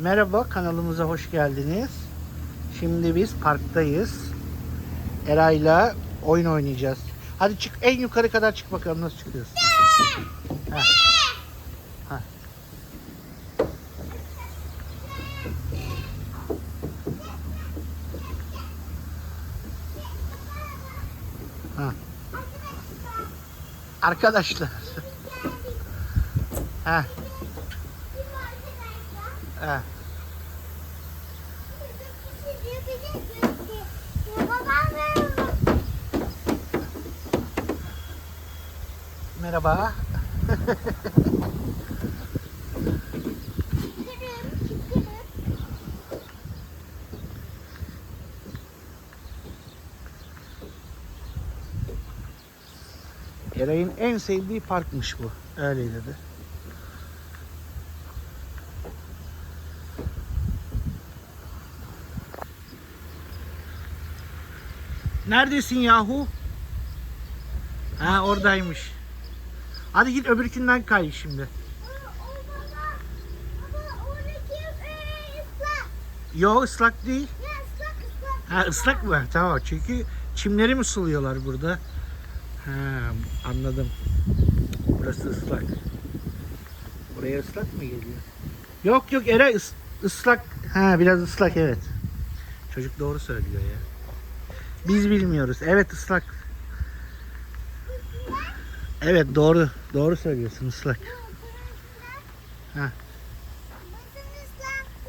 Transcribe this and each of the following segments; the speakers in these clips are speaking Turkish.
Merhaba kanalımıza hoş geldiniz. Şimdi biz parktayız. Eray'la oyun oynayacağız. Hadi çık en yukarı kadar çık bakalım nasıl çıkıyorsun. Arkadaşlar. Heh. Heh. Merhaba. Eray'ın en sevdiği parkmış bu. Öyle dedi. Neredesin yahu? Ha oradaymış. Hadi git öbürkünden kay şimdi. Yo ıslak değil. Ha ıslak mı? Tamam çünkü çimleri mi suluyorlar burada? Ha anladım. Burası ıslak. Buraya ıslak mı geliyor? Yok yok Eray ıs- ıslak. Ha biraz ıslak evet. Çocuk doğru söylüyor ya. Biz bilmiyoruz. Evet ıslak. Evet doğru. Doğru söylüyorsun ıslak.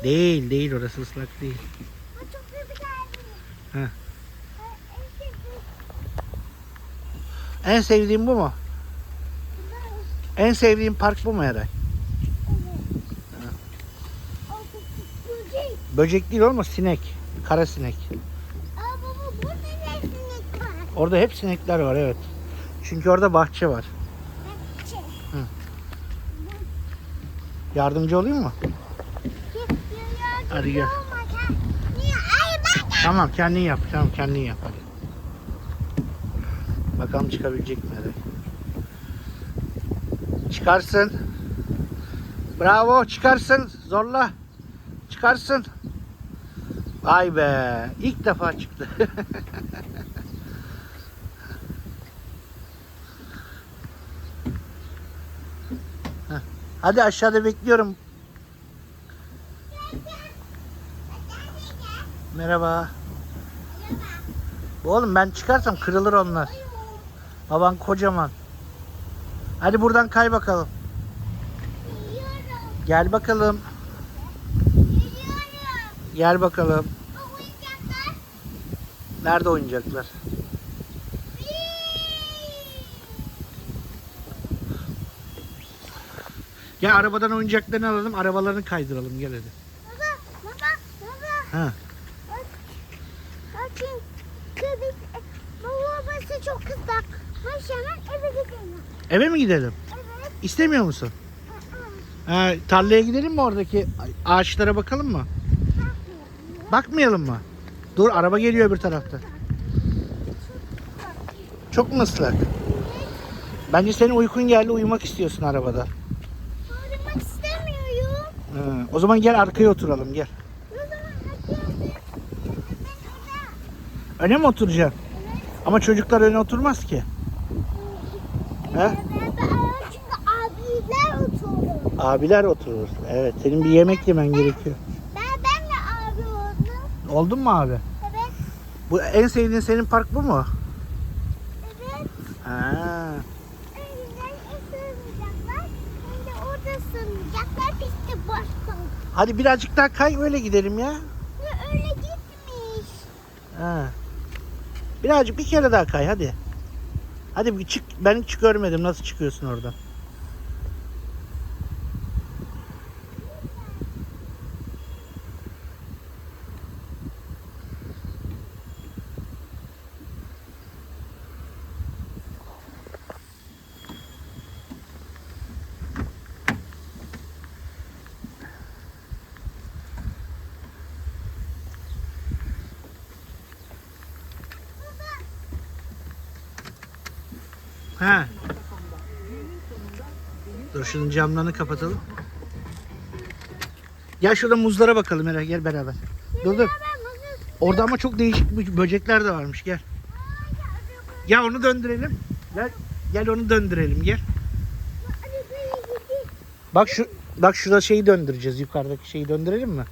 Değil değil orası ıslak değil. Ha. En sevdiğin bu mu? En sevdiğin park bu mu Eray? Böcek değil olma sinek. Kara sinek. Orada hep sinekler var evet. Çünkü orada bahçe var. Yardımcı olayım mı? Hadi gel. Tamam kendin yap. Tamam kendin yap hadi. Bakalım çıkabilecek mi Eray? Çıkarsın. Bravo çıkarsın. Zorla. Çıkarsın. Vay be. ilk defa çıktı. Hadi aşağıda bekliyorum. Merhaba. Oğlum ben çıkarsam kırılır onlar. Baban kocaman. Hadi buradan kay bakalım. Gel bakalım. Gel bakalım. Nerede oyuncaklar? Gel arabadan oyuncaklarını alalım. Arabalarını kaydıralım. Gel hadi. Baba, baba, baba. Ha. Bak. Bakın. Köpek. Baba burası çok ıslak. Baş hemen eve gidelim. Eve mi gidelim? Evet. İstemiyor musun? Ha, tarlaya gidelim mi oradaki ağaçlara bakalım mı? Bakmayalım mı? Dur araba geliyor öbür tarafta. Çok mu ıslak? Bence senin uykun geldi uyumak istiyorsun arabada. O zaman gel arkaya oturalım gel. Öne mi oturacaksın? Ama çocuklar öne oturmaz ki. He? Abiler oturdu. Abiler oturur. Evet senin bir yemek yemen gerekiyor. Ben, ben de abi oldum. Oldun mu abi? Evet. Bu en sevdiğin senin park bu mu? Evet. Ha. Önceden ısırmayacaklar. Hem de orada sığınacaklar. Biz de boş kaldık. Hadi birazcık daha kay öyle gidelim ya. Ve öyle gitmiş. Ha. Birazcık bir kere daha kay hadi. Hadi bir çık. Ben hiç görmedim nasıl çıkıyorsun oradan. Ha. Dur şunun camlarını kapatalım. Gel şurada muzlara bakalım Eren gel beraber. Dur dur. Orada ama çok değişik bö- böcekler de varmış gel. Ya onu döndürelim. Gel gel onu döndürelim gel. Bak şu bak şurada şeyi döndüreceğiz. Yukarıdaki şeyi döndürelim mi?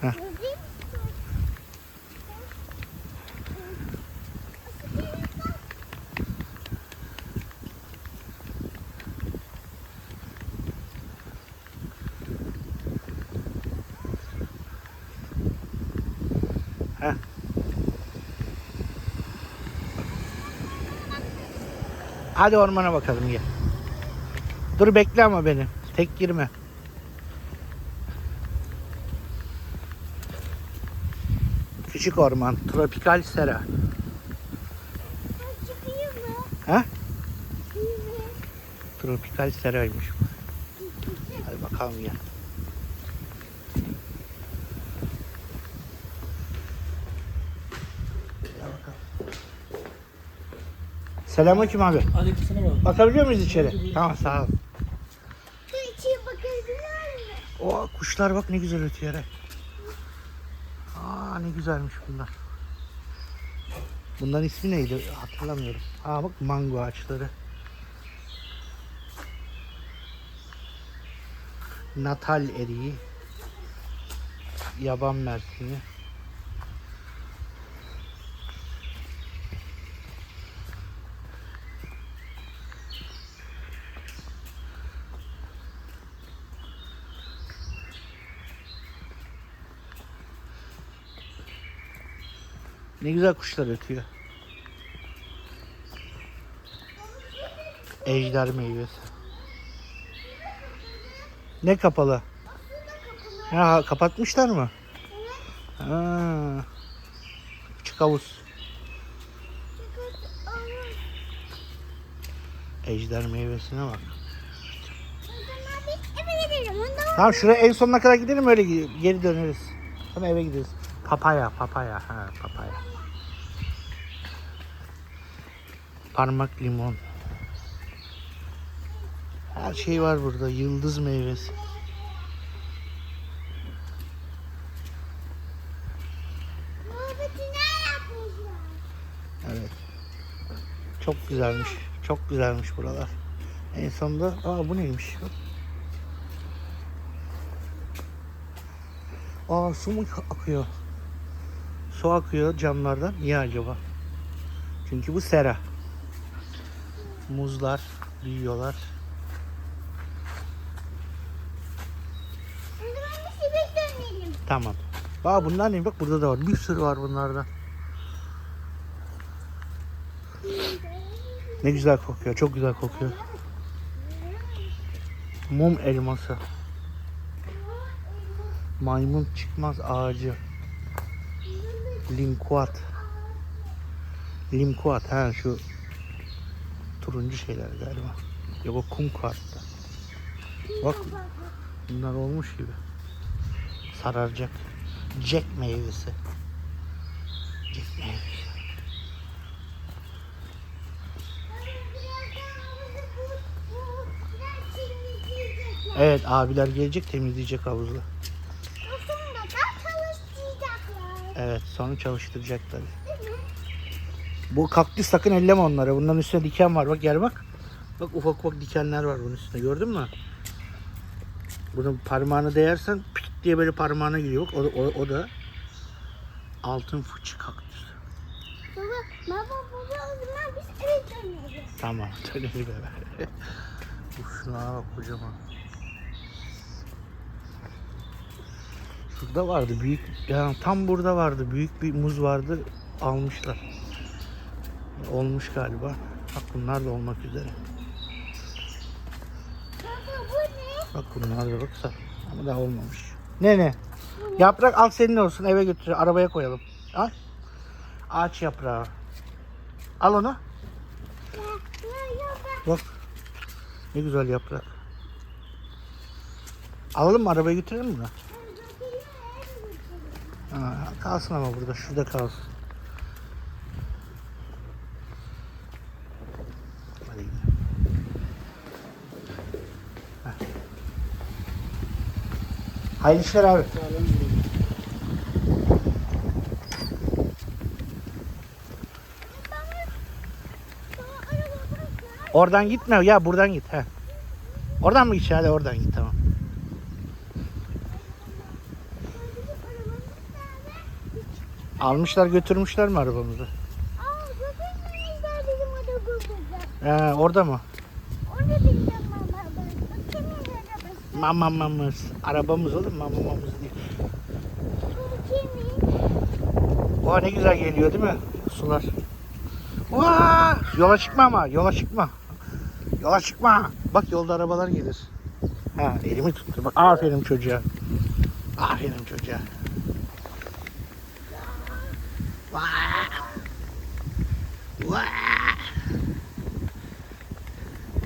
Heh. Heh. Hadi ormana bakalım gel. Dur bekle ama beni. Tek girme. Küçük orman, tropikal sera. Ha? Tropikal seraymış bu. Hadi bakalım. Gel bakalım. Selamünaleyküm abi. Aleykümselam abi. Bakabiliyor muyuz içeri? Tamam sağ ol. O kuşlar bak ne güzel ötüyor. Aa ne güzelmiş bunlar. Bunların ismi neydi? Hatırlamıyorum. Aa bak mango ağaçları. Natal eriği. Yaban mersini. Ne güzel kuşlar ötüyor. Ejder meyvesi. Ne kapalı? Ha, kapatmışlar mı? Ha. Küçük havuz. Ejder meyvesine bak. Tamam şuraya en sonuna kadar gidelim öyle geri döneriz. Sonra eve gideriz. Papaya, papaya, ha papaya. Parmak limon. Her şey var burada. Yıldız meyvesi. Evet. Çok güzelmiş. Çok güzelmiş buralar. En sonunda aa bu neymiş? Aa su mu akıyor? Su akıyor camlardan. Niye acaba? Çünkü bu sera. Muzlar büyüyorlar. Tamam. Aa bunlar ne? Bak burada da var. Bir sürü var bunlardan. Ne güzel kokuyor. Çok güzel kokuyor. Mum elması. Maymun çıkmaz ağacı. Limkuat. Limkuat ha şu turuncu şeyler galiba. Yok o kumkuatta. Bak bunlar olmuş gibi. Sararacak. Jack meyvesi. Jack meyvesi. Evet abiler gelecek temizleyecek havuzu. Sonra da çalıştıracaklar. Evet sonra çalıştıracaklar. Değil mi? Bu kaktüs sakın elleme onları. Bunların üstünde diken var. Bak gel bak. Bak ufak ufak dikenler var bunun üstünde. Gördün mü? Bunun parmağını değersen pit diye böyle parmağına giriyor. Bak, o, da- o, o da altın fıçı kaktüs. Baba, baba, baba o zaman biz eve döneriz. Tamam dönelim eve. Şuna bak kocaman. Şurada vardı büyük, yani tam burada vardı büyük bir muz vardı almışlar. Olmuş galiba. Bak bunlar da olmak üzere. Baba bu ne? Bak bunlar da baksa ama daha olmamış. Ne ne? Yaprak al senin olsun eve götür arabaya koyalım. Al. Ağaç yaprağı. Al onu. Bak. Ne güzel yaprak. Alalım mı arabaya götürelim mi bunu? Ha, kalsın ama burada şurada kalsın. Hadi gidelim. Heh. Hayırlı işler abi. Oradan gitme ya buradan git. He. Oradan mı gideceksin? Hadi oradan git tamam. Almışlar götürmüşler mi arabamızı? Aa götürmemişler bizim arabamızı. He, orada mı? Bildim baba. Bu kimin arabası? Mamamamız. Arabamız oğlum mamamamız değil. Kimin? Oha ne güzel geliyor değil mi? Sular. Vaa! Yola çıkma ama yola çıkma. Yola çıkma. Bak yolda arabalar gelir. Ha elimi tuttu. Bak aferin çocuğa. Aferin çocuğa.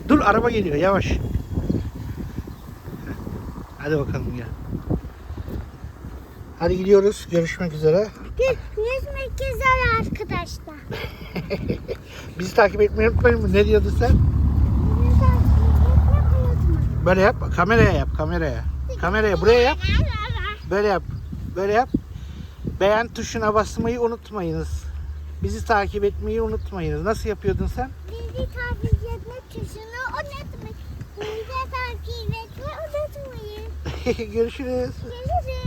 Dur araba geliyor yavaş. Hadi bakalım gel. Hadi gidiyoruz. Görüşmek üzere. Yüzmek güzel arkadaşlar. Bizi takip etmeyi unutmayın mı? Ne diyordun sen? Böyle yap. Kameraya yap. Kameraya. Kameraya buraya yap. Böyle yap. Böyle yap. Beğen tuşuna basmayı unutmayınız. Bizi takip etmeyi unutmayınız. Nasıl yapıyordun sen? Bizi takip etmek tuşunu unutmayın. Bizi takip etmeyi unutmayın. Görüşürüz. Görüşürüz.